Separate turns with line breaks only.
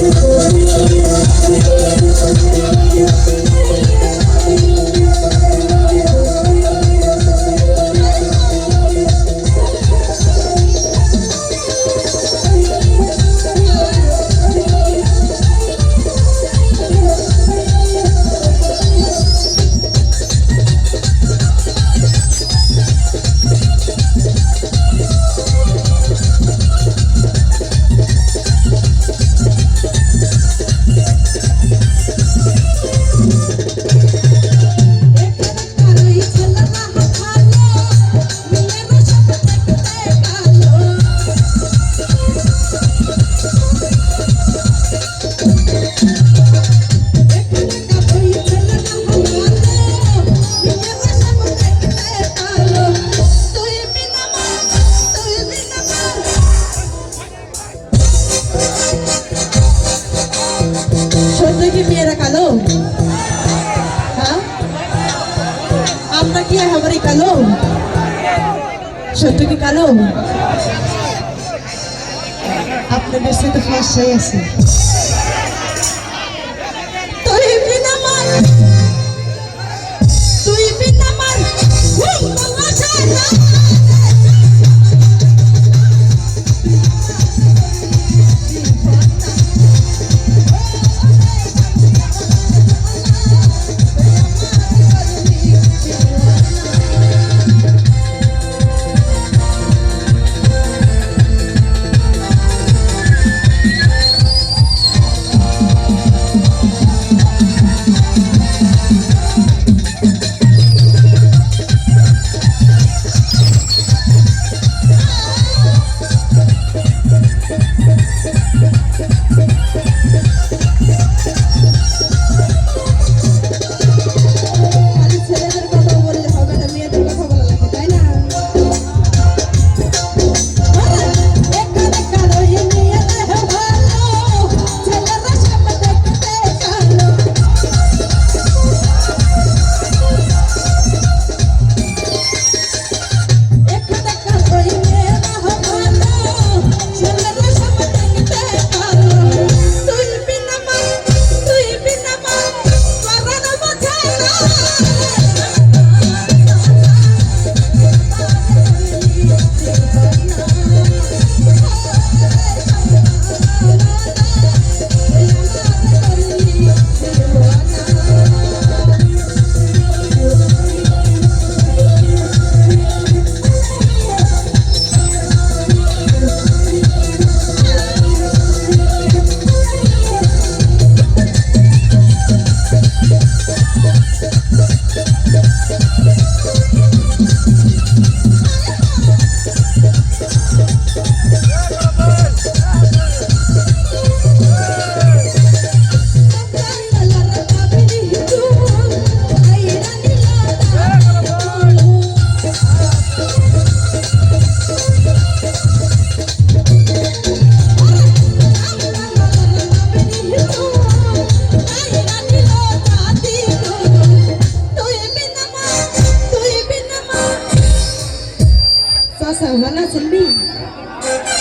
Thank you. কি একেবারে কালো সত্য কি কালো আপনাদের সাথে ফাঁস আছে Yeah. Thank you. mim.